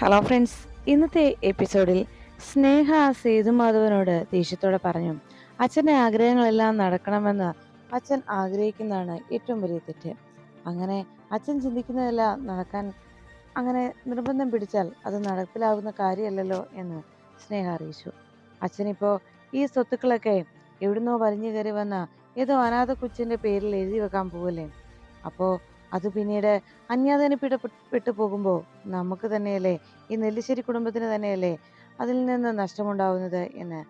Hello friends ഇന്നത്തെ എപ്പിസോഡിൽ സ്നേഹ സേതുമാധവനോട് ദേഷ്യത്തോടെ പറഞ്ഞു. അച്ഛന്റെ ആഗ്രഹങ്ങളെല്ലാം നടക്കണമെന്ന് അച്ഛൻ ആഗ്രഹിക്കുന്നതാണ് ഏറ്റവും വലിയ തെറ്റ്. അങ്ങനെ അച്ഛൻ ചിന്തിക്കുന്നതെല്ലാം നടക്കാൻ അങ്ങനെ നിർബന്ധം പിടിച്ചാൽ അത് നടപ്പിലാകുന്ന കാര്യമല്ലല്ലോ എന്ന് സ്നേഹ അറിയിച്ചു. അച്ഛനിപ്പോൾ ഈ സ്വത്തുക്കളൊക്കെ എവിടുന്നോ വലിഞ്ഞു കയറി വന്ന ഏതോ അനാഥ കൊച്ചിന്റെ പേരിൽ എഴുതി വെക്കാൻ പോവല്ലേ? അപ്പോൾ അത് പിന്നീട് അന്യാധീനപ്പെട്ടു പോകുമ്പോൾ നമുക്ക് തന്നെയല്ലേ ഈ നെല്ലിശ്ശേരി കുടുംബത്തിന് തന്നെയല്ലേ അതിൽ നിന്ന് നഷ്ടമുണ്ടാവുന്നത് എന്ന്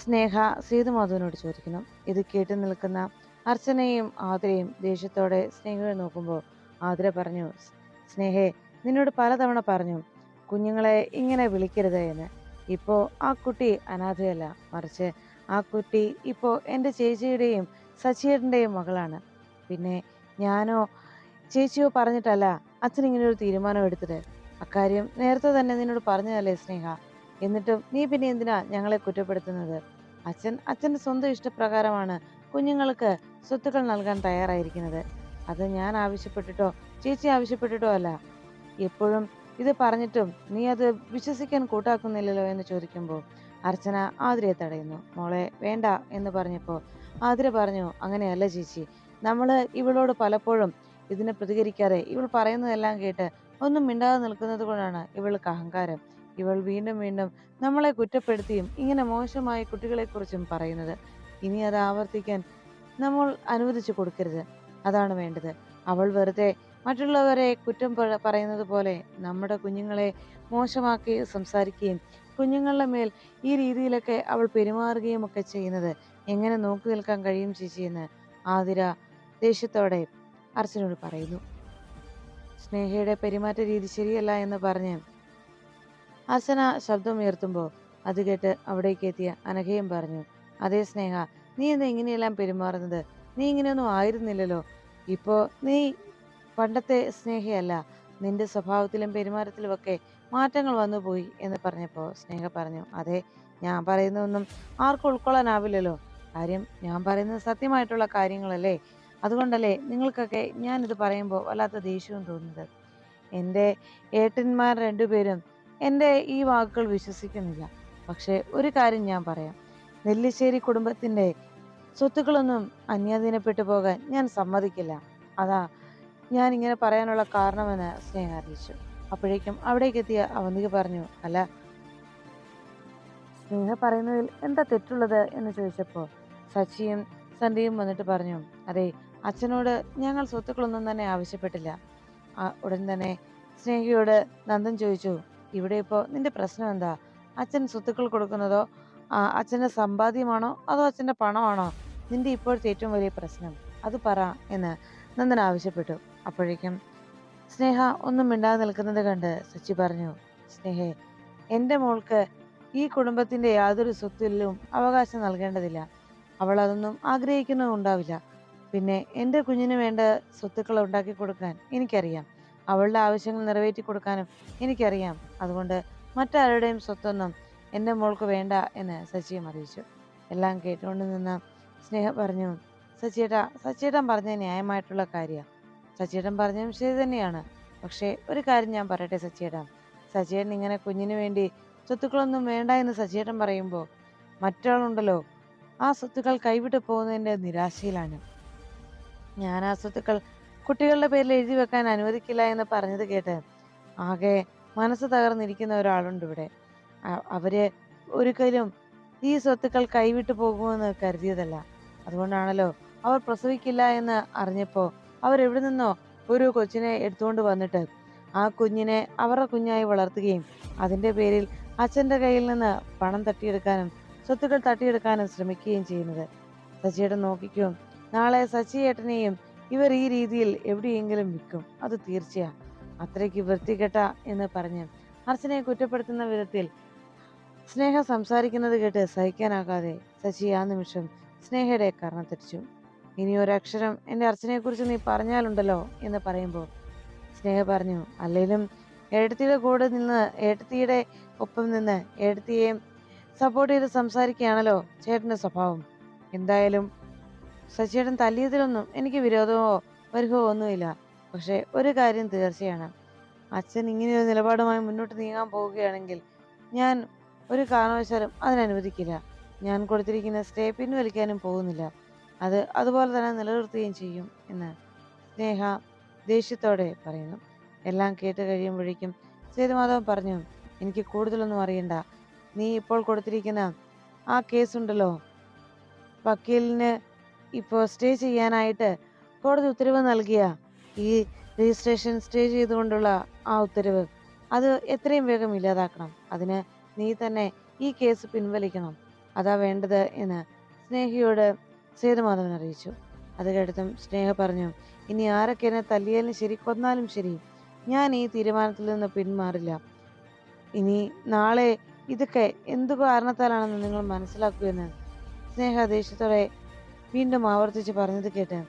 സ്നേഹ സേതുമാധവനോട് ചോദിക്കുന്നു. ഇത് കേട്ടു നിൽക്കുന്ന അർച്ചനയും ആതിരയും ദേഷ്യത്തോടെ സ്നേഹയെ നോക്കുമ്പോൾ ആതിര പറഞ്ഞു സ്നേഹേ നിന്നോട് പലതവണ പറഞ്ഞു കുഞ്ഞുങ്ങളെ ഇങ്ങനെ വിളിക്കരുത് എന്ന്. ഇപ്പോൾ ആ കുട്ടി അനാഥയല്ല മറിച്ച് ആ കുട്ടി ഇപ്പോൾ എന്റെ ചേച്ചിയുടെയും സച്ചിയേട്ടന്റെയും മകളാണ്. പിന്നെ ഞാനോ ചേച്ചിയോ പറഞ്ഞിട്ടല്ല അച്ഛൻ ഇങ്ങനെ ഒരു തീരുമാനം എടുത്തിട്ട് അക്കാര്യം നേരത്തെ തന്നെ നിന്നോട് പറഞ്ഞതല്ലേ സ്നേഹ? എന്നിട്ടും നീ പിന്നെ എന്തിനാ ഞങ്ങളെ കുറ്റപ്പെടുത്തുന്നത്? അച്ഛൻ അച്ഛന്റെ സ്വന്തം ഇഷ്ടപ്രകാരമാണ് കുഞ്ഞുങ്ങൾക്ക് സ്വത്തുക്കൾ നൽകാൻ തയ്യാറായിരിക്കുന്നത്. അത് ഞാൻ ആവശ്യപ്പെട്ടിട്ടോ ചേച്ചി ആവശ്യപ്പെട്ടിട്ടോ അല്ല. എപ്പോഴും ഇത് പറഞ്ഞിട്ടും നീ അത് വിശ്വസിക്കാൻ കൂട്ടാക്കുന്നില്ലല്ലോ എന്ന് ചോദിക്കുമ്പോൾ അർച്ചന ആതിരയെ തടയുന്നു. മോളെ വേണ്ട എന്ന് പറഞ്ഞപ്പോൾ ആതിര പറഞ്ഞു അങ്ങനെയല്ല ചേച്ചി. നമ്മൾ ഇവളോട് പലപ്പോഴും ഇതിനെ പ്രതികരിക്കാതെ ഇവൾ പറയുന്നതെല്ലാം കേട്ട് ഒന്നും മിണ്ടാതെ നിൽക്കുന്നത് കൊണ്ടാണ് ഇവൾക്ക് അഹങ്കാരം. ഇവൾ വീണ്ടും വീണ്ടും നമ്മളെ കുറ്റപ്പെടുത്തിയും ഇങ്ങനെ മോശമായ കുട്ടികളെക്കുറിച്ചും പറയുന്നത്. ഇനി അത് ആവർത്തിക്കാൻ നമ്മൾ അനുവദിച്ചു കൊടുക്കരുത്. അതാണ് വേണ്ടത്. അവൾ വെറുതെ മറ്റുള്ളവരെ കുറ്റം പറയുന്നത് പോലെ നമ്മുടെ കുഞ്ഞുങ്ങളെ മോശമാക്കി സംസാരിക്കുകയും കുഞ്ഞുങ്ങളുടെ മേൽ ഈ രീതിയിലൊക്കെ അവൾ പെരുമാറുകയും ഒക്കെ ചെയ്യുന്നത് എങ്ങനെ നോക്കി നിൽക്കാൻ കഴിയും ചേച്ചിയെന്ന് ആതിര ദേഷ്യത്തോടെ അർച്ചനോട് പറയുന്നു. സ്നേഹയുടെ പെരുമാറ്റ രീതി ശരിയല്ല എന്ന് പറഞ്ഞ് അർച്ചന ശബ്ദമുയർത്തുമ്പോൾ അത് കേട്ട് അവിടേക്ക് എത്തിയ അനഘയും പറഞ്ഞു അതേ സ്നേഹ നീ എന്താ ഇങ്ങനെയെല്ലാം പെരുമാറുന്നത്? നീ ഇങ്ങനെയൊന്നും ആയിരുന്നില്ലല്ലോ. ഇപ്പോൾ നീ പണ്ടത്തെ സ്നേഹയല്ല. നിന്റെ സ്വഭാവത്തിലും പെരുമാറ്റത്തിലും ഒക്കെ മാറ്റങ്ങൾ വന്നുപോയി എന്ന് പറഞ്ഞപ്പോൾ സ്നേഹ പറഞ്ഞു അതെ ഞാൻ പറയുന്നതൊന്നും ആർക്കും ഉൾക്കൊള്ളാനാവില്ലല്ലോ. കാര്യം ഞാൻ പറയുന്നത് സത്യമായിട്ടുള്ള കാര്യങ്ങളല്ലേ. അതുകൊണ്ടല്ലേ നിങ്ങൾക്കൊക്കെ ഞാനിത് പറയുമ്പോൾ വല്ലാത്ത ദേഷ്യവും തോന്നുന്നത്. എന്റെ ഏട്ടന്മാർ രണ്ടുപേരും എന്റെ ഈ വാക്കുകൾ വിശ്വസിക്കുന്നില്ല. പക്ഷേ ഒരു കാര്യം ഞാൻ പറയാം. നെല്ലിശ്ശേരി കുടുംബത്തിന്റെ സ്വത്തുക്കളൊന്നും അന്യാധീനപ്പെട്ടു പോകാൻ ഞാൻ സമ്മതിക്കില്ല. അതാ ഞാൻ ഇങ്ങനെ പറയാനുള്ള കാരണമെന്ന് സ്നേഹ അറിയിച്ചു. അപ്പോഴേക്കും അവിടേക്ക് എത്തിയ അവന്തിക പറഞ്ഞു അല്ല സ്നേഹ പറയുന്നതിൽ എന്താ തെറ്റുള്ളത്? എന്ന് ചോദിച്ചപ്പോൾ സച്ചിയും സന്ധ്യയും വന്നിട്ട് പറഞ്ഞു അതെ അച്ഛനോട് ഞങ്ങൾ സ്വത്തുക്കളൊന്നും തന്നെ ആവശ്യപ്പെട്ടില്ല. ഉടൻ തന്നെ സ്നേഹിയോട് നന്ദൻ ചോദിച്ചു ഇവിടെ ഇപ്പോൾ നിന്റെ പ്രശ്നം എന്താ? അച്ഛൻ സ്വത്തുക്കൾ കൊടുക്കുന്നതോ? അച്ഛന്റെ സമ്പാദ്യമാണോ? അതോ അച്ഛന്റെ പണമാണോ? നിന്റെ ഇപ്പോഴത്തെ ഏറ്റവും വലിയ പ്രശ്നം. അത് പറ എന്ന് നന്ദൻ ആവശ്യപ്പെട്ടു. അപ്പോഴേക്കും സ്നേഹ ഒന്നും മിണ്ടാതെ നിൽക്കുന്നത് കണ്ട് സച്ചി പറഞ്ഞു സ്നേഹേ എന്റെ മോൾക്ക് ഈ കുടുംബത്തിന്റെ യാതൊരു സ്വത്തിലും അവകാശം നൽകേണ്ടതില്ല. അവൾ അതൊന്നും ആഗ്രഹിക്കുന്നുണ്ടാവില്ല പിന്നെ എന്റെ കുഞ്ഞിന് വേണ്ട സ്വത്തുക്കൾ ഉണ്ടാക്കി കൊടുക്കാൻ എനിക്കറിയാം. അവളുടെ ആവശ്യങ്ങൾ നിറവേറ്റി കൊടുക്കാനും എനിക്കറിയാം. അതുകൊണ്ട് മറ്റാരുടെയും സ്വത്തൊന്നും എന്റെ മോൾക്ക് വേണ്ട എന്ന് സച്ചിയും അറിയിച്ചു. എല്ലാം കേട്ടുകൊണ്ട് നിന്ന് സ്നേഹ പറഞ്ഞു സച്ചിയേട്ടാ സച്ചിയേട്ടൻ പറഞ്ഞ ന്യായമായിട്ടുള്ള കാര്യമാണ് സച്ചിയേട്ടൻ പറഞ്ഞതും ശരി തന്നെയാണ്. പക്ഷേ ഒരു കാര്യം ഞാൻ പറയട്ടെ സച്ചിയേട്ടാ. സച്ചിയേട്ടൻ ഇങ്ങനെ കുഞ്ഞിന് വേണ്ടി സ്വത്തുക്കളൊന്നും വേണ്ട എന്ന് സച്ചിയേട്ടൻ പറയുമ്പോൾ മറ്റൊരാളുണ്ടല്ലോ. ആ സ്വത്തുക്കൾ കൈവിട്ട് പോകുന്നതിന്റെ നിരാശയിലാണ്. ഞാൻ ആ സ്വത്തുക്കൾ കുട്ടികളുടെ പേരിൽ എഴുതി വെക്കാൻ അനുവദിക്കില്ല എന്ന് പറഞ്ഞത് കേട്ട് ആകെ മനസ്സ് തകർന്നിരിക്കുന്ന ഒരാളുണ്ട് ഇവിടെ. അവർ ഒരിക്കലും ഈ സ്വത്തുക്കൾ കൈവിട്ടു പോകുമെന്ന് കരുതിയതല്ല. അതുകൊണ്ടാണല്ലോ അവർ പ്രസവിക്കില്ല എന്ന് അറിഞ്ഞപ്പോൾ അവരെവിടെ നിന്നോ ഒരു കൊച്ചിനെ എടുത്തുകൊണ്ട് വന്നിട്ട് ആ കുഞ്ഞിനെ അവരുടെ കുഞ്ഞായി വളർത്തുകയും അതിന്റെ പേരിൽ അച്ഛന്റെ കയ്യിൽ നിന്ന് പണം തട്ടിയെടുക്കാനും സ്വത്തുക്കൾ തട്ടിയെടുക്കാനും ശ്രമിക്കുകയും ചെയ്യുന്നത്. സജിയുടെ നോക്കിക്കും നാളെ സച്ചിയേട്ടനെയും ഇവർ ഈ രീതിയിൽ എവിടെയെങ്കിലും വിൽക്കും. അത് തീർച്ചയാ. അത്രയ്ക്ക് വൃത്തികെട്ട എന്ന് പറഞ്ഞ് അർച്ചനയെ കുറ്റപ്പെടുത്തുന്ന വിധത്തിൽ സ്നേഹ സംസാരിക്കുന്നത് കേട്ട് സഹിക്കാനാകാതെ സച്ചി ആ നിമിഷം സ്നേഹയുടെ കർണത്തിരിച്ചു ഇനി ഒരക്ഷരം എന്റെ അർച്ചനയെക്കുറിച്ച് നീ പറഞ്ഞാലുണ്ടല്ലോ എന്ന് പറയുമ്പോൾ സ്നേഹ പറഞ്ഞു അല്ലെങ്കിലും ഏട്ടത്തിയുടെ കൂടെ നിന്ന് ഏട്ടത്തിയുടെ ഒപ്പം നിന്ന് ഏഴത്തിയെയും സപ്പോർട്ട് ചെയ്ത് സംസാരിക്കുകയാണല്ലോ ചേട്ടന്റെ സ്വഭാവം. എന്തായാലും സച്ചിയേട്ടൻ തല്ലിയതിലൊന്നും എനിക്ക് വിരോധമോ പരിഭവമോ ഒന്നുമില്ല. പക്ഷേ ഒരു കാര്യം തീർച്ചയാണ്. അച്ഛൻ ഇങ്ങനെയൊരു നിലപാടുമായി മുന്നോട്ട് നീങ്ങാൻ പോവുകയാണെങ്കിൽ ഞാൻ ഒരു കാരണവശാലും അതിനനുവദിക്കില്ല ഞാൻ കൊടുത്തിരിക്കുന്ന സ്റ്റേ പിൻവലിക്കാനും പോകുന്നില്ല. അത് അതുപോലെ തന്നെ നിലനിർത്തുകയും ചെയ്യും എന്ന് സ്നേഹ ദേഷ്യത്തോടെ പറയുന്നു. എല്ലാം കേട്ട് കഴിയുമ്പോഴേക്കും സേതുമാധവൻ പറഞ്ഞു എനിക്ക് കൂടുതലൊന്നും അറിയണ്ട. നീ ഇപ്പോൾ കൊടുത്തിരിക്കുന്ന ആ കേസുണ്ടല്ലോ. വക്കീലിന് ഇപ്പോൾ സ്റ്റേ ചെയ്യാനായിട്ട് കോടതി ഉത്തരവ് നൽകിയ? ഈ രജിസ്ട്രേഷൻ സ്റ്റേ ചെയ്തുകൊണ്ടുള്ള ആ ഉത്തരവ്. അത് എത്രയും വേഗം ഇല്ലാതാക്കണം. അതിന് നീ തന്നെ ഈ കേസ് പിൻവലിക്കണം. അതാ വേണ്ടത് എന്ന് സ്നേഹിയോട് സേതുമാധവൻ അറിയിച്ചു. അത് കേട്ടതും സ്നേഹ പറഞ്ഞു ഇനി ആരൊക്കെ എന്നെ തല്ലിയാലും ശരി കൊന്നാലും ശരി? ഞാൻ ഈ തീരുമാനത്തിൽ നിന്ന് പിന്മാറില്ല. ഇനി നാളെ ഇതൊക്കെ എന്തു കാരണത്താലാണെന്ന് നിങ്ങൾ മനസ്സിലാക്കൂ എന്ന് സ്നേഹ ദേഷ്യത്തോടെ വീണ്ടും ആവർത്തിച്ച് പറഞ്ഞത് കേട്ട്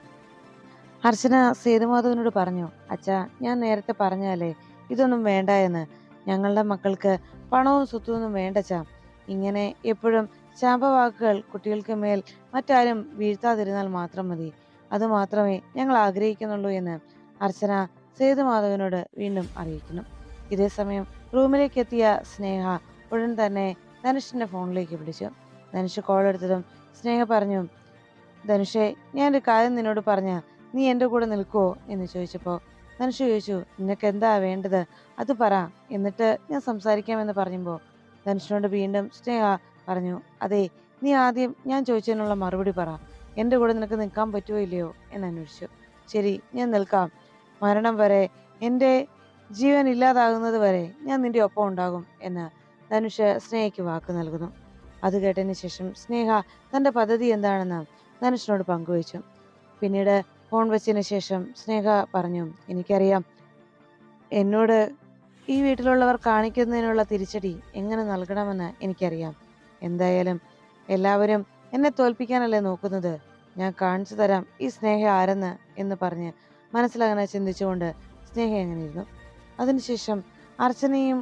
അർച്ചന സേതുമാധവനോട് പറഞ്ഞു അച്ഛാ ഞാൻ നേരത്തെ പറഞ്ഞാലേ ഇതൊന്നും വേണ്ട എന്ന്. ഞങ്ങളുടെ മക്കൾക്ക് പണവും സ്വത്തുമൊന്നും വേണ്ടച്ചാ ഇങ്ങനെ എപ്പോഴും ശാപവാക്കുകൾ കുട്ടികൾക്ക് മേൽ മറ്റാരും വീഴ്ത്താതിരുന്നാൽ മാത്രം മതി. അതുമാത്രമേ ഞങ്ങൾ ആഗ്രഹിക്കുന്നുള്ളൂ എന്ന് അർച്ചന സേതുമാധവനോട് വീണ്ടും അറിയിക്കുന്നു. ഇതേസമയം റൂമിലേക്ക് എത്തിയ സ്നേഹ ഉടൻ തന്നെ ധനുഷിന്റെ ഫോണിലേക്ക് വിളിച്ചു. ധനുഷ് കോൾ എടുത്തതും സ്നേഹ പറഞ്ഞു ധനുഷേ ഞാനൊരു കാര്യം നിന്നോട് പറഞ്ഞ നീ എന്റെ കൂടെ നിൽക്കുവോ എന്ന് ചോദിച്ചപ്പോൾ ധനുഷ് ചോദിച്ചു നിനക്ക് എന്താ വേണ്ടത്? അത് പറ. എന്നിട്ട് ഞാൻ സംസാരിക്കാമെന്ന് പറയുമ്പോൾ ധനുഷിനോട് വീണ്ടും സ്നേഹ പറഞ്ഞു അതെ നീ ആദ്യം ഞാൻ ചോദിച്ചതിനുള്ള മറുപടി പറ. എന്റെ കൂടെ നിനക്ക് നിൽക്കാൻ പറ്റുമോ ഇല്ലയോ എന്ന് അന്വേഷിച്ചു. ശരി ഞാൻ നിൽക്കാം. മരണം വരെ എന്റെ ജീവൻ ഇല്ലാതാകുന്നത് വരെ ഞാൻ നിന്റെ ഒപ്പം ഉണ്ടാകും എന്ന് ധനുഷ് സ്നേഹയ്ക്ക് വാക്ക് നൽകുന്നു. അത് കേട്ടതിന് ശേഷം സ്നേഹ തന്റെ പദ്ധതി എന്താണെന്ന് ധനുഷിനോട് പങ്കുവച്ചു. പിന്നീട് ഫോൺ വെച്ചതിന് ശേഷം സ്നേഹ പറഞ്ഞു എനിക്കറിയാം എന്നോട് ഈ വീട്ടിലുള്ളവർ കാണിക്കുന്നതിനുള്ള തിരിച്ചടി എങ്ങനെ നൽകണമെന്ന് എനിക്കറിയാം. എന്തായാലും എല്ലാവരും എന്നെ തോൽപ്പിക്കാനല്ലേ നോക്കുന്നത്. ഞാൻ കാണിച്ചു തരാം ഈ സ്നേഹ ആരെന്ന് എന്ന് പറഞ്ഞ് മനസ്സിലങ്ങനെ ചിന്തിച്ചുകൊണ്ട് സ്നേഹ എങ്ങനെ ഇരുന്നു. അതിനുശേഷം അർച്ചനയും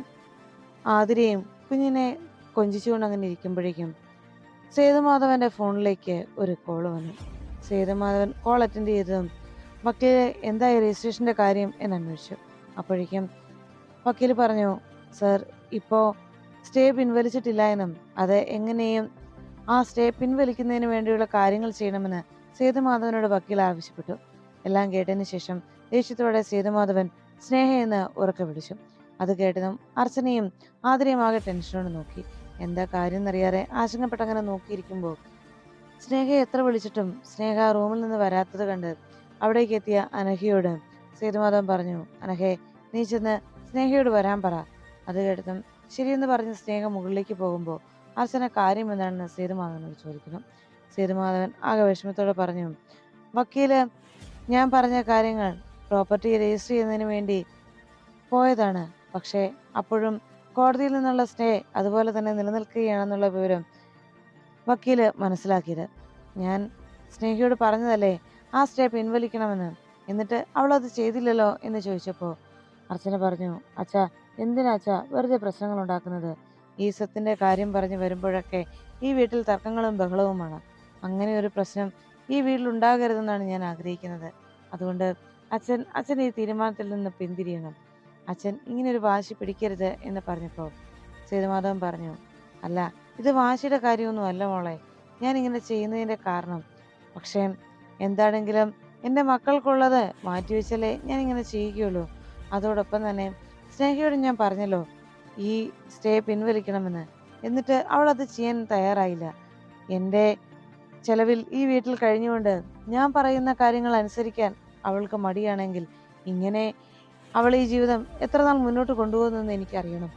ആതിരയും കുഞ്ഞിനെ കൊഞ്ചിച്ചുകൊണ്ട് അങ്ങനെ ഇരിക്കുമ്പോഴേക്കും സേതുമാധവന്റെ ഫോണിലേക്ക് ഒരു കോൾ വന്നു. സേതുമാധവൻ കോൾ അറ്റൻഡ് ചെയ്തതും വക്കീൽ എന്തായി രജിസ്ട്രേഷന്റെ കാര്യം എന്ന് അന്വേഷിച്ചു. അപ്പോഴേക്കും വക്കീൽ പറഞ്ഞു സർ ഇപ്പോൾ സ്റ്റേ പിൻവലിച്ചിട്ടില്ല എന്നും അത് എങ്ങനെയും ആ സ്റ്റേ പിൻവലിക്കുന്നതിന് വേണ്ടിയുള്ള കാര്യങ്ങൾ ചെയ്യണമെന്ന് സേതുമാധവനോട് വക്കീൽ ആവശ്യപ്പെട്ടു. എല്ലാം കേട്ടതിന് ശേഷം ദേഷ്യത്തോടെ സേതുമാധവൻ സ്നേഹ എന്ന് ഉറക്കെ വിളിച്ചു. അത് കേട്ടതും അർച്ചനയും ആതിരയും ആകെ ടെൻഷനോട് നോക്കി. എന്താ കാര്യം എന്നറിയാതെ ആശങ്കപ്പെട്ടങ്ങനെ നോക്കിയിരിക്കുമ്പോൾ സ്നേഹയെ എത്ര വിളിച്ചിട്ടും സ്നേഹ റൂമിൽ നിന്ന് വരാത്തത് കണ്ട് അവിടേക്ക് എത്തിയ അനഹയോട് സേതുമാധവൻ പറഞ്ഞു അനഹെ നീ ചെന്ന് സ്നേഹയോട് വരാൻ പറ. അത് കേട്ടതും ശരിയെന്ന് പറഞ്ഞ് സ്നേഹ മുകളിലേക്ക് പോകുമ്പോൾ അർച്ചന കാര്യം എന്താണെന്ന് സേതുമാധവനോട് ചോദിക്കുന്നു. സേതുമാധവൻ ആകെ വിഷമത്തോടെ പറഞ്ഞു വക്കീൽ ഞാൻ പറഞ്ഞ കാര്യങ്ങൾ പ്രോപ്പർട്ടി രജിസ്റ്റർ ചെയ്യുന്നതിന് വേണ്ടി പോയതാണ്. പക്ഷേ അപ്പോഴും കോടതിയിൽ നിന്നുള്ള സ്റ്റേ അതുപോലെ തന്നെ നിലനിൽക്കുകയാണെന്നുള്ള വിവരം വക്കീൽ മനസ്സിലാക്കിയത്. ഞാൻ സ്നേഹിയോട് പറഞ്ഞതല്ലേ ആ സ്റ്റേ പിൻവലിക്കണമെന്ന്. എന്നിട്ട് അവൾ അത് ചെയ്തില്ലല്ലോ എന്ന് ചോദിച്ചപ്പോൾ അർച്ചന പറഞ്ഞു അച്ഛാ എന്തിനാ അച്ഛാ വെറുതെ പ്രശ്നങ്ങൾ ഉണ്ടാക്കുന്നത്? ഈ സ്വത്തിന്റെ കാര്യം പറഞ്ഞ് വരുമ്പോഴൊക്കെ ഈ വീട്ടിൽ തർക്കങ്ങളും ബഹളവുമാണ്. അങ്ങനെ ഒരു പ്രശ്നം ഈ വീട്ടിൽ ഉണ്ടാകരുതെന്നാണ് ഞാൻ ആഗ്രഹിക്കുന്നത്. അതുകൊണ്ട് അച്ഛൻ അച്ഛൻ ഈ തീരുമാനത്തിൽ നിന്ന് പിന്തിരിയണം. അച്ഛൻ ഇങ്ങനൊരു വാശി പിടിക്കരുത് എന്ന് പറഞ്ഞപ്പോൾ സേതുമാധവൻ പറഞ്ഞു അല്ല ഇത് വാശിയുടെ കാര്യമൊന്നും അല്ല മോളെ. ഞാൻ ഇങ്ങനെ ചെയ്യുന്നതിന്റെ കാരണം. പക്ഷേ എന്താണെങ്കിലും എന്റെ മക്കൾക്കുള്ളത് മാറ്റിവെച്ചാലേ ഞാൻ ഇങ്ങനെ ചെയ്യുകയുള്ളൂ. അതോടൊപ്പം തന്നെ സ്നേഹയോട് ഞാൻ പറഞ്ഞല്ലോ ഈ സ്റ്റേ പിൻവലിക്കണമെന്ന്. എന്നിട്ട് അവൾ അത് ചെയ്യാൻ തയ്യാറായില്ല. എന്റെ ചെലവിൽ ഈ വീട്ടിൽ കഴിഞ്ഞുകൊണ്ട് ഞാൻ പറയുന്ന കാര്യങ്ങൾ അനുസരിക്കാൻ അവൾക്ക് മടിയാണെങ്കിൽ ഇങ്ങനെ അവൾ ഈ ജീവിതം എത്ര നാൾ മുന്നോട്ട് കൊണ്ടുപോകുന്നതെന്ന് എനിക്കറിയണം.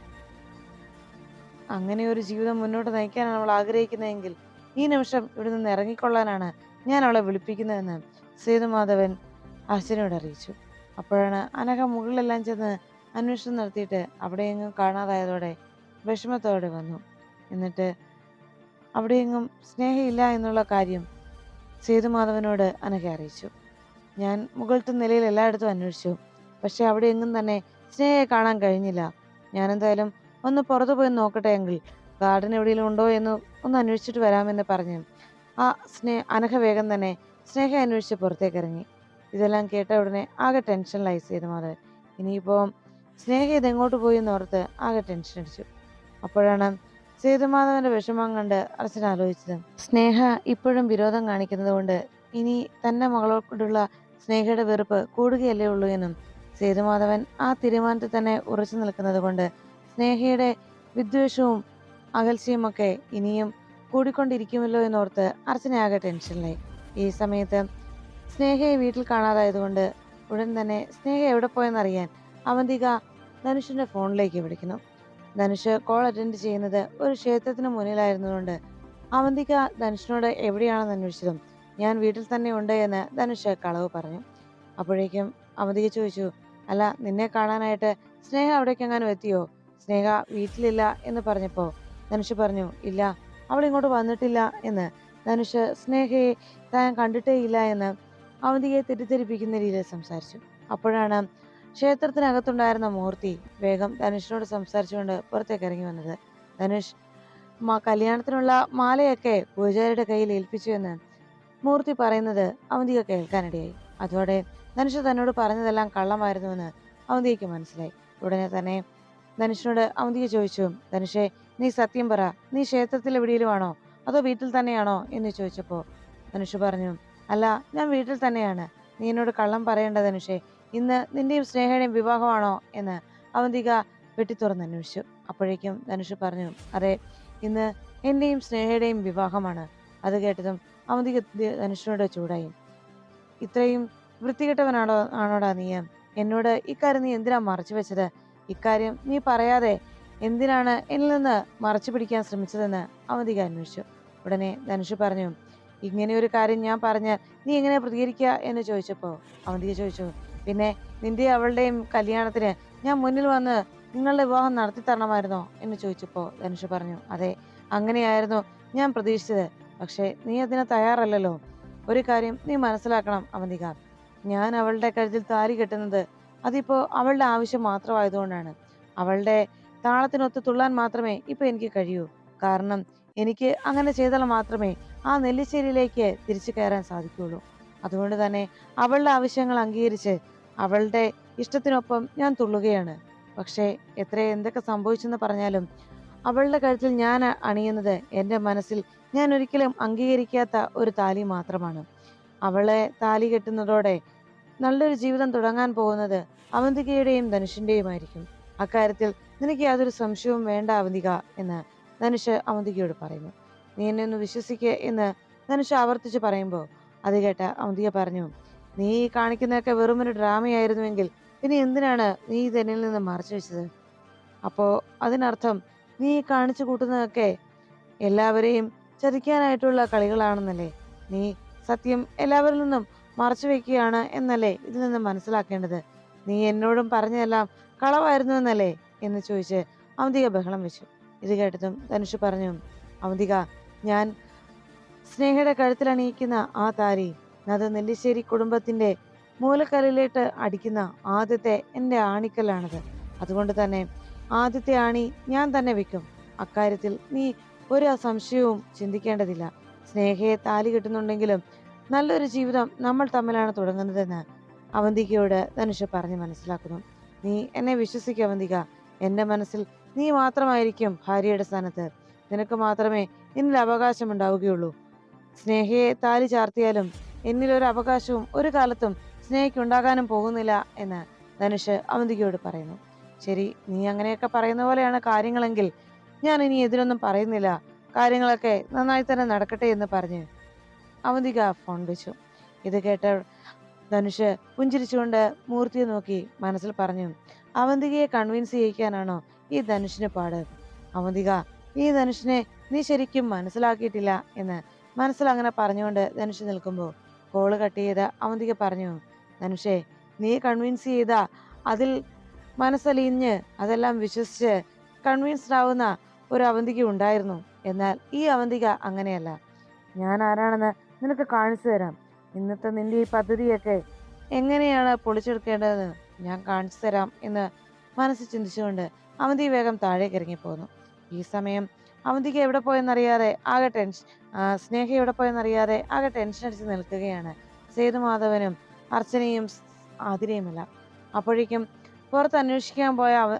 അങ്ങനെ ഒരു ജീവിതം മുന്നോട്ട് നയിക്കാനാണ് അവൾ ആഗ്രഹിക്കുന്നതെങ്കിൽ ഈ നിമിഷം ഇവിടെ നിന്ന് ഇറങ്ങിക്കൊള്ളാനാണ് ഞാൻ അവളെ വിളിപ്പിക്കുന്നതെന്ന് സേതുമാധവൻ അർച്ചനയോട് അറിയിച്ചു. അപ്പോഴാണ് അനഘ മുകളിലെല്ലാം ചെന്ന് അന്വേഷണം നടത്തിയിട്ട് അവിടെയെങ്ങും കാണാതായതോടെ വിഷമത്തോടെ വന്നു. എന്നിട്ട് അവിടെയെങ്ങും സ്നേഹമില്ല എന്നുള്ള കാര്യം സേതുമാധവനോട് അനഘ അറിയിച്ചു. ഞാൻ മുകളിലത്തെ നിലയിൽ എല്ലായിടത്തും അന്വേഷിച്ചു. പക്ഷെ അവിടെ എങ്ങും തന്നെ സ്നേഹയെ കാണാൻ കഴിഞ്ഞില്ല. ഞാനെന്തായാലും ഒന്ന് പുറത്തു പോയി നോക്കട്ടെ എങ്കിൽ. ഗാർഡൻ എവിടെയെങ്കിലും ഉണ്ടോ എന്ന് ഒന്ന് അന്വേഷിച്ചിട്ട് വരാമെന്ന് പറഞ്ഞു. ആ സ്നേഹ അനഘ വേഗം തന്നെ സ്നേഹ അന്വേഷിച്ച് പുറത്തേക്ക് ഇറങ്ങി. ഇതെല്ലാം കേട്ട ഉടനെ ആകെ ടെൻഷനിലായി സേതുമാധവൻ ഇനിയിപ്പോൾ സ്നേഹ ഇതെങ്ങോട്ട് പോയി എന്നോർത്ത് ആകെ ടെൻഷൻ അടിച്ചു. അപ്പോഴാണ് സേതുമാധവന്റെ വിഷമം കണ്ട് അർച്ചന ആലോചിച്ചത്. സ്നേഹ ഇപ്പോഴും വിരോധം കാണിക്കുന്നത് കൊണ്ട് ഇനി തന്റെ മകളോടുള്ള സ്നേഹയുടെ വെറുപ്പ് കൂടുകയല്ലേ ഉള്ളൂ എന്നും സേതുമാധവൻ ആ തീരുമാനത്തിൽ തന്നെ ഉറച്ചു നിൽക്കുന്നത് കൊണ്ട് സ്നേഹയുടെ വിദ്വേഷവും അകൽച്ചയും ഒക്കെ ഇനിയും കൂടിക്കൊണ്ടിരിക്കുമല്ലോ എന്നോർത്ത് അർച്ചനയാകെ ടെൻഷനിലായി ഈ സമയത്ത് സ്നേഹയെ വീട്ടിൽ കാണാതായതുകൊണ്ട് ഉടൻ തന്നെ സ്നേഹ എവിടെ പോയെന്നറിയാൻ അവന്തിക ധനുഷിന്റെ ഫോണിലേക്ക് വിളിക്കുന്നു. ധനുഷ് കോൾ അറ്റൻഡ് ചെയ്യുന്നത് ഒരു ക്ഷേത്രത്തിന് മുന്നിലായിരുന്നതുകൊണ്ട് അവന്തിക ധനുഷിനോട് എവിടെയാണെന്ന് അന്വേഷിച്ചതും ഞാൻ വീട്ടിൽ തന്നെ ഉണ്ട് എന്ന് ധനുഷ് കളവ് പറഞ്ഞു. അപ്പോഴേക്കും അവന്തിക ചോദിച്ചു അല്ല നിന്നെ കാണാനായിട്ട് സ്നേഹ അവിടേക്കെങ്ങാനും എത്തിയോ? സ്നേഹ വീട്ടിലില്ല എന്ന് പറഞ്ഞപ്പോൾ ധനുഷ് പറഞ്ഞു ഇല്ല അവൾ ഇങ്ങോട്ട് വന്നിട്ടില്ല എന്ന്. ധനുഷ് സ്നേഹയെ താൻ കണ്ടിട്ടേ ഇല്ല എന്ന് അവന്തിയെ തെറ്റിദ്ധരിപ്പിക്കുന്ന രീതിയിൽ സംസാരിച്ചു. അപ്പോഴാണ് ക്ഷേത്രത്തിനകത്തുണ്ടായിരുന്ന മൂർത്തി വേഗം ധനുഷിനോട് സംസാരിച്ചുകൊണ്ട് പുറത്തേക്ക് ഇറങ്ങി വന്നത്. ധനുഷ് കല്യാണത്തിനുള്ള മാലയൊക്കെ പൂജാരിയുടെ കയ്യിൽ ഏൽപ്പിച്ചു എന്ന് മൂർത്തി പറയുന്നത് അവന്തിക കേൾക്കാനിടയായി. അതോടെ ധനുഷ് തന്നോട് പറഞ്ഞതെല്ലാം കള്ളമായിരുന്നുവെന്ന് അവന്തിക്ക് മനസ്സിലായി. ഉടനെ തന്നെ ധനുഷിനോട് അവന്തിക ചോദിച്ചു ധനുഷേ നീ സത്യം പറ നീ ക്ഷേത്രത്തിൽ എവിടെയെങ്കിലും ആണോ അതോ വീട്ടിൽ തന്നെയാണോ? എന്ന് ചോദിച്ചപ്പോൾ ധനുഷ് പറഞ്ഞു അല്ല ഞാൻ വീട്ടിൽ തന്നെയാണ്. നീ എന്നോട് കള്ളം പറയേണ്ട ധനുഷേ. ഇന്ന് നിന്റെയും സ്നേഹയുടെയും വിവാഹമാണോ? എന്ന് അവന്തിക വെട്ടിത്തുറന്ന് അന്വേഷിച്ചു. അപ്പോഴേക്കും ധനുഷ് പറഞ്ഞു അതെ ഇന്ന് എന്റെയും സ്നേഹയുടെയും വിവാഹമാണ്. അത് കേട്ടതും അവന്തിക ധനുഷിനോട് ചൂടായി. ഇത്രയും വൃത്തികെട്ടവനാണോ ആണോടാ നീ? എന്നോട് ഇക്കാര്യം നീ എന്തിനാ മറച്ചു വെച്ചത്? ഇക്കാര്യം നീ പറയാതെ എന്തിനാണ് എന്നിൽ നിന്ന് മറച്ചു പിടിക്കാൻ ശ്രമിച്ചതെന്ന് അവന്തിക അന്വേഷിച്ചു. ഉടനെ ധനുഷ് പറഞ്ഞു ഇങ്ങനെ ഒരു കാര്യം ഞാൻ പറഞ്ഞാൽ നീ എങ്ങനെ പ്രതികരിക്കുക? എന്ന് ചോദിച്ചപ്പോൾ അവന്തിക ചോദിച്ചു പിന്നെ നിന്റെ അവളുടെയും കല്യാണത്തിന് ഞാൻ മുന്നിൽ വന്ന് നിങ്ങളുടെ വിവാഹം നടത്തി തരണമായിരുന്നോ? എന്ന് ചോദിച്ചപ്പോൾ ധനുഷ് പറഞ്ഞു അതെ അങ്ങനെയായിരുന്നു ഞാൻ പ്രതീക്ഷിച്ചത്. പക്ഷേ നീ അതിന് തയ്യാറല്ലല്ലോ. ഒരു കാര്യം നീ മനസ്സിലാക്കണം അവന്തിക ഞാൻ അവളുടെ കഴുത്തിൽ താരി കെട്ടുന്നത് അതിപ്പോ അവളുടെ ആവശ്യം മാത്രമായതുകൊണ്ടാണ്. അവളുടെ താളത്തിനൊത്ത് തുള്ളാൻ മാത്രമേ ഇപ്പൊ എനിക്ക് കഴിയൂ. കാരണം എനിക്ക് അങ്ങനെ ചെയ്താൽ മാത്രമേ ആ നെല്ലിശ്ശേരിയിലേക്ക് തിരിച്ചു കയറാൻ സാധിക്കുകയുള്ളൂ. അതുകൊണ്ട് തന്നെ അവളുടെ ആവശ്യങ്ങൾ അംഗീകരിച്ച് അവളുടെ ഇഷ്ടത്തിനൊപ്പം ഞാൻ തുള്ളുകയാണ്. പക്ഷേ എത്ര എന്തൊക്കെ സംഭവിച്ചെന്ന് പറഞ്ഞാലും അവളുടെ കഴുത്തിൽ ഞാൻ അണിയുന്നത് എന്റെ മനസ്സിൽ ഞാൻ ഒരിക്കലും അംഗീകരിക്കാത്ത ഒരു താലി മാത്രമാണ്. അവളെ താലി കെട്ടുന്നതോടെ നല്ലൊരു ജീവിതം തുടങ്ങാൻ പോകുന്നത് അവന്തികയുടെയും ധനുഷിന്റെയുമായിരിക്കും. അക്കാര്യത്തിൽ നിനക്ക് യാതൊരു സംശയവും വേണ്ട അവന്തിക എന്ന് ധനുഷ് അവന്തികയോട് പറയുന്നു. നീ എന്നെ ഒന്ന് വിശ്വസിക്കുക എന്ന് ധനുഷ് ആവർത്തിച്ച് പറയുമ്പോൾ അത് കേട്ട അവന്തിക പറഞ്ഞു നീ കാണിക്കുന്നതൊക്കെ വെറുമൊരു ഡ്രാമയായിരുന്നുവെങ്കിൽ പിന്നെ എന്തിനാണ് നീ ഇതെന്നിൽ നിന്ന് മറച്ചു വെച്ചത്? അപ്പോൾ അതിനർത്ഥം നീ കാണിച്ചു കൂട്ടുന്നതൊക്കെ എല്ലാവരെയും ചതിക്കാനായിട്ടുള്ള കളികളാണെന്നല്ലേ? നീ സത്യം എല്ലാവരിൽ നിന്നും മറച്ചു വെക്കുകയാണ് എന്നല്ലേ ഇതിൽ നിന്ന് മനസ്സിലാക്കേണ്ടത്? നീ എന്നോടും പറഞ്ഞതെല്ലാം കളവായിരുന്നു എന്നല്ലേ? എന്ന് ചോദിച്ച് അവന്തിക ബഹളം വെച്ചു. ഇത് കേട്ടതും ധനുഷ് പറഞ്ഞു അവന്തിക ഞാൻ സ്നേഹയുടെ കഴുത്തിൽ അണിയിക്കുന്ന ആ താരി അത് നെല്ലിശ്ശേരി കുടുംബത്തിന്റെ മൂലക്കല്ലിലേട്ട് അടിക്കുന്ന ആദ്യത്തെ എന്റെ ആണിക്കല്ലാണത്. അതുകൊണ്ട് തന്നെ ആദ്യത്തെ ആണി ഞാൻ തന്നെ വെക്കും. അക്കാര്യത്തിൽ നീ ഒരു സംശയവും ചിന്തിക്കേണ്ടതില്ല. സ്നേഹയെ താലി കിട്ടുന്നുണ്ടെങ്കിലും നല്ലൊരു ജീവിതം നമ്മൾ തമ്മിലാണ് തുടങ്ങുന്നതെന്ന് അവന്തികയോട് ധനുഷ് പറഞ്ഞ് മനസ്സിലാക്കുന്നു. നീ എന്നെ വിശ്വസിക്കുക അവന്തിക. എന്റെ മനസ്സിൽ നീ മാത്രമായിരിക്കും ഭാര്യയുടെ സ്ഥാനത്ത്. നിനക്ക് മാത്രമേ എന്നിൽ അവകാശം ഉണ്ടാവുകയുള്ളൂ. സ്നേഹയെ താലി ചാർത്തിയാലും എന്നിലൊരു അവകാശവും ഒരു കാലത്തും സ്നേഹയ്ക്കുണ്ടാകാനും പോകുന്നില്ല എന്ന് ധനുഷ് അവന്തികയോട് പറയുന്നു. ശരി നീ അങ്ങനെയൊക്കെ പറയുന്ന പോലെയാണ് കാര്യങ്ങളെങ്കിൽ ഞാൻ ഇനി എതിരൊന്നും പറയുന്നില്ല. കാര്യങ്ങളൊക്കെ നന്നായി തന്നെ നടക്കട്ടെ എന്ന് പറഞ്ഞ് അവന്തിക ഫോൺ വെച്ചു. ഇത് കേട്ട ധനുഷ് പുഞ്ചിരിച്ചുകൊണ്ട് മൂർത്തിയെ നോക്കി മനസ്സിൽ പറഞ്ഞു അവന്തികയെ കൺവിൻസ് ചെയ്യിക്കാനാണോ ഈ ധനുഷിന് പാട്? അവന്തിക ഈ ധനുഷിനെ നീ ശരിക്കും മനസ്സിലാക്കിയിട്ടില്ല എന്ന് മനസ്സിൽ അങ്ങനെ പറഞ്ഞുകൊണ്ട് ധനുഷ് നിൽക്കുമ്പോൾ കോൾ കട്ട് ചെയ്ത് അവന്തിക പറഞ്ഞു ധനുഷേ നീ കൺവിൻസ് ചെയ്ത അതിൽ മനസ്സലിഞ്ഞ് അതെല്ലാം വിശ്വസിച്ച് കൺവിൻസ്ഡ് ആവുന്ന ഒരു അവന്തിക ഉണ്ടായിരുന്നു. എന്നാൽ ഈ അവന്തിക അങ്ങനെയല്ല. ഞാൻ ആരാണെന്ന് നിനക്ക് കാണിച്ചു തരാം. ഇന്നത്തെ നിന്റെ ഈ പദ്ധതിയൊക്കെ എങ്ങനെയാണ് പൊളിച്ചെടുക്കേണ്ടതെന്ന് ഞാൻ കാണിച്ചു തരാം എന്ന് മനസ്സിൽ ചിന്തിച്ചുകൊണ്ട് അവന്തി വേഗം താഴേക്ക് ഇറങ്ങിപ്പോന്നു. ഈ സമയം അവന്തിക്ക് എവിടെ പോയെന്നറിയാതെ ആകെ ടെൻഷൻ സ്നേഹ എവിടെ പോയെന്നറിയാതെ ആകെ ടെൻഷൻ അടിച്ച് നിൽക്കുകയാണ് സേതുമാധവനും അർച്ചനയും ആതിരയുമല്ല. അപ്പോഴേക്കും പുറത്ത് അന്വേഷിക്കാൻ പോയ അവ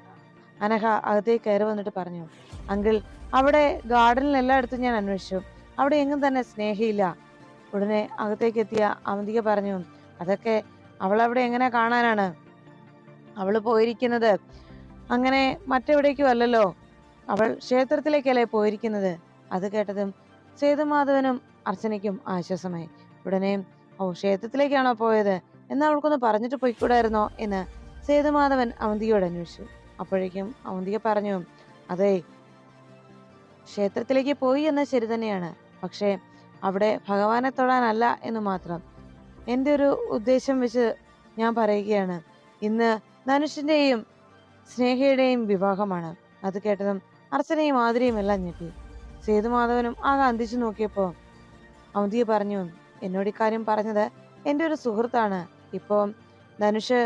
അനഹ അകത്തേക്ക് കയറി വന്നിട്ട് പറഞ്ഞു അങ്കിൾ അവിടെ ഗാർഡനിൽ എല്ലായിടത്തും ഞാൻ അന്വേഷിച്ചു. അവിടെ എങ്ങും തന്നെ സ്നേഹയില്ല. ഉടനെ അകത്തേക്ക് എത്തിയ അവന്തിക പറഞ്ഞു അതൊക്കെ അവളവിടെ എങ്ങനെ കാണാനാണ്? അവൾ പോയിരിക്കുന്നത് അങ്ങനെ മറ്റെവിടേക്കും അല്ലല്ലോ. അവൾ ക്ഷേത്രത്തിലേക്കല്ലേ പോയിരിക്കുന്നത്? അത് കേട്ടതും സേതുമാധവനും അർച്ചനയ്ക്കും ആശ്വാസമായി. ഉടനെ ഓ ക്ഷേത്രത്തിലേക്കാണോ പോയത്? എന്നാ അവൾക്കൊന്ന് പറഞ്ഞിട്ട് പോയിക്കൂടായിരുന്നോ? എന്ന് സേതുമാധവൻ അവന്തിയോട് അന്വേഷിച്ചു. അപ്പോഴേക്കും അവന്തിക പറഞ്ഞു അതെ ക്ഷേത്രത്തിലേക്ക് പോയി എന്ന ശരി തന്നെയാണ്. പക്ഷേ അവിടെ ഭഗവാനെ തൊടാനല്ല എന്ന് മാത്രം. എന്റെ ഒരു ഉദ്ദേശം വെച്ച് ഞാൻ പറയുകയാണ്. ഇന്ന് ധനുഷിന്റെയും സ്നേഹയുടെയും വിവാഹമാണ്. അത് കേട്ടതും അർച്ചനയും ആതിരയും എല്ലാം ഞെട്ടി. സേതുമാധവനും ആകെ അന്തിച്ചു നോക്കിയപ്പോൾ അവന്തിയെ പറഞ്ഞു എന്നോട് ഇക്കാര്യം പറഞ്ഞത് എന്റെ ഒരു സുഹൃത്താണ്. ഇപ്പോൾ ധനുഷ്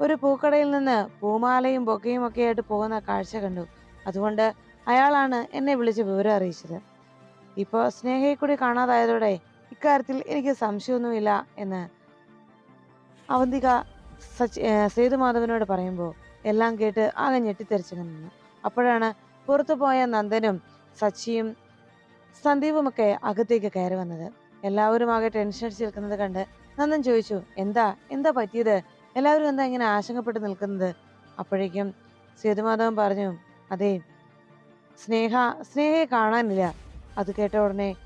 ഒരു പൂക്കടയിൽ നിന്ന് പൂമാലയും ബൊക്കയും ഒക്കെ ആയിട്ട് പോകുന്ന കാഴ്ച കണ്ടു. അതുകൊണ്ട് അയാളാണ് എന്നെ വിളിച്ച് വിവരം അറിയിച്ചത്. ഇപ്പോൾ സ്നേഹയെ കൂടി കാണാതായതോടെ ഇക്കാര്യത്തിൽ എനിക്ക് സംശയമൊന്നുമില്ല എന്ന് അവന്തിക സച്ച് സേതുമാധവനോട് പറയുമ്പോൾ എല്ലാം കേട്ട് ആകെ ഞെട്ടിത്തെറിച്ചു നിന്നു. അപ്പോഴാണ് പുറത്തു പോയ നന്ദനും സച്ചിയും സന്ദീപുമൊക്കെ അകത്തേക്ക് കയറി വന്നത്. എല്ലാവരും ആകെ ടെൻഷൻ അടിച്ച് നിൽക്കുന്നത് കണ്ട് നന്ദൻ ചോദിച്ചു എന്താ എന്താ പറ്റിയത്? എല്ലാവരും എന്താ ഇങ്ങനെ ആശങ്കപ്പെട്ട് നിൽക്കുന്നത്? അപ്പോഴേക്കും സേതുമാധവൻ പറഞ്ഞു അതെ സ്നേഹ സ്നേഹയെ കാണാനില്ല. അത് കേട്ട ഉടനെ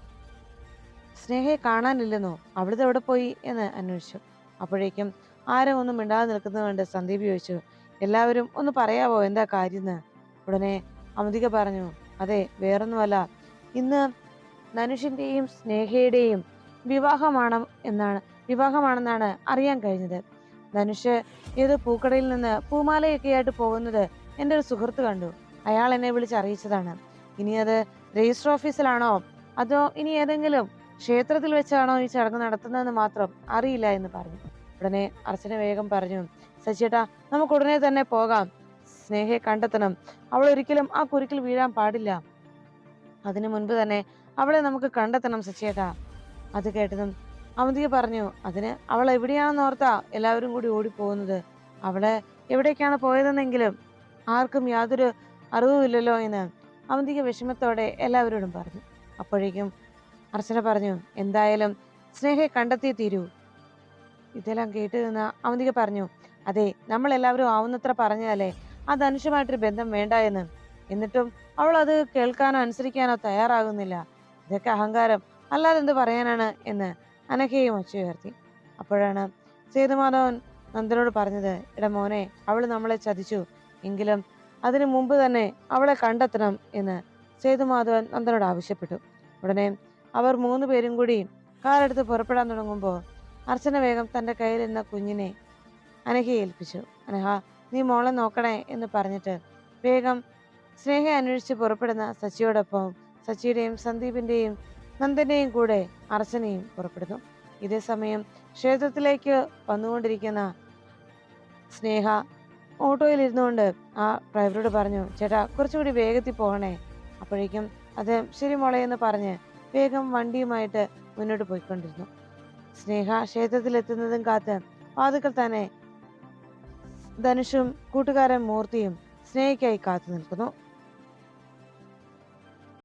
സ്നേഹയെ കാണാനില്ലെന്നോ? അവിടുത്തെ എവിടെ പോയി? എന്ന് അന്വേഷിച്ചു. അപ്പോഴേക്കും ആരും ഒന്നും മിണ്ടാതെ നിൽക്കുന്നത് കണ്ട് സന്ദീപ് ചോദിച്ചു എല്ലാവരും ഒന്ന് പറയാവോ എന്താ കാര്യം ഉടനെ അമിതിക പറഞ്ഞു അതെ വേറൊന്നുമല്ല. ഇന്ന് ധനുഷിന്റെയും സ്നേഹയുടെയും വിവാഹമാണ് എന്നാണ് വിവാഹമാണെന്നാണ് അറിയാൻ കഴിഞ്ഞത്. ധനുഷ് ഏത് പൂക്കടയിൽ നിന്ന് പൂമാലയൊക്കെ ആയിട്ട് പോകുന്നത് എന്റെ ഒരു സുഹൃത്ത് കണ്ടു. അയാൾ എന്നെ വിളിച്ച് അറിയിച്ചതാണ്. ഇനി അത് രജിസ്റ്റർ ഓഫീസിലാണോ? അതോ ഇനി ഏതെങ്കിലും ക്ഷേത്രത്തിൽ വെച്ചാണോ ഈ ചടങ്ങ് നടത്തുന്നതെന്ന് മാത്രം അറിയില്ല എന്ന് പറഞ്ഞു. ഉടനെ അർച്ചന വേഗം പറഞ്ഞു സച്ചിയേട്ടാ നമുക്ക് ഉടനെ തന്നെ പോകാം. സ്നേഹയെ കണ്ടെത്തണം. അവൾ ഒരിക്കലും ആ കുരുക്കിൽ വീഴാൻ പാടില്ല. അതിനു മുൻപ് തന്നെ അവളെ നമുക്ക് കണ്ടെത്തണം സച്ചിയേട്ടാ. അത് കേട്ടതും അവന്തിക പറഞ്ഞു അതിന് അവൾ എവിടെയാണെന്ന് ഓർത്താ എല്ലാവരും കൂടി ഓടിപ്പോകുന്നത്? അവളെ എവിടേക്കാണ് പോയതെന്നെങ്കിലും ആർക്കും യാതൊരു അറിവുമില്ലല്ലോ എന്ന്. അവന്തിക വിഷമത്തോടെ എല്ലാവരോടും പറഞ്ഞു. അപ്പോഴേക്കും അർച്ചന പറഞ്ഞു എന്തായാലും സ്നേഹയെ കണ്ടെത്തിയേ തീരൂ. ഇതെല്ലാം കേട്ട് നിന്ന് അവന്തിക പറഞ്ഞു അതെ നമ്മൾ എല്ലാവരും ആവുന്നത്ര പറഞ്ഞതല്ലേ? ആ അനുഷ്യമായിട്ടൊരു ബന്ധം വേണ്ട എന്ന് എന്നിട്ടും അവൾ അത് കേൾക്കാനോ അനുസരിക്കാനോ തയ്യാറാകുന്നില്ല. ഇതൊക്കെ അഹങ്കാരം. അല്ലാതെ എന്ത് പറയാനാണ്? എന്ന് അനഘയും ഒച്ചയുയർത്തി അപ്പോഴാണ് സേതുമാധവൻ നന്ദനോട് പറഞ്ഞത് എടാ മോനെ അവൾ നമ്മളെ ചതിച്ചു. എങ്കിലും അതിനു മുമ്പ് തന്നെ അവളെ കണ്ടെത്തണം എന്ന് സേതുമാധവൻ നന്ദനോട് ആവശ്യപ്പെട്ടു. ഉടനെ അവർ മൂന്ന് പേരും കൂടി കാറെടുത്ത് പുറപ്പെടാൻ തുടങ്ങുമ്പോൾ അർച്ചന വേഗം തന്റെ കയ്യിലിരുന്ന കുഞ്ഞിനെ അനഹയെ ഏൽപ്പിച്ചു. അനഹ നീ മോളെ നോക്കണേ എന്ന് പറഞ്ഞിട്ട് വേഗം സ്നേഹ അന്വേഷിച്ച് പുറപ്പെടുന്ന സച്ചിയോടൊപ്പം സച്ചിയുടെയും സന്ദീപിന്റെയും നന്ദന്റെയും കൂടെ അർച്ചനയും പുറപ്പെടുന്നു. ഇതേസമയം ക്ഷേത്രത്തിലേക്ക് വന്നുകൊണ്ടിരിക്കുന്ന സ്നേഹ ഓട്ടോയിൽ ഇരുന്നുകൊണ്ട് ആ ഡ്രൈവറോട് പറഞ്ഞു ചേട്ടാ കുറച്ചുകൂടി വേഗത്തിൽ പോകണേ. അപ്പോഴേക്കും അദ്ദേഹം ശരി മോളെ എന്ന് പറഞ്ഞ് വേഗം വണ്ടിയുമായിട്ട് മുന്നോട്ട് പോയിക്കൊണ്ടിരുന്നു. സ്നേഹ ക്ഷേത്രത്തിലെത്തുന്നതും കാത്ത് വാതുക്കൾ തന്നെ ധനുഷും കൂട്ടുകാരൻ മൂർത്തിയും സ്നേഹയ്ക്കായി കാത്തു നിൽക്കുന്നു.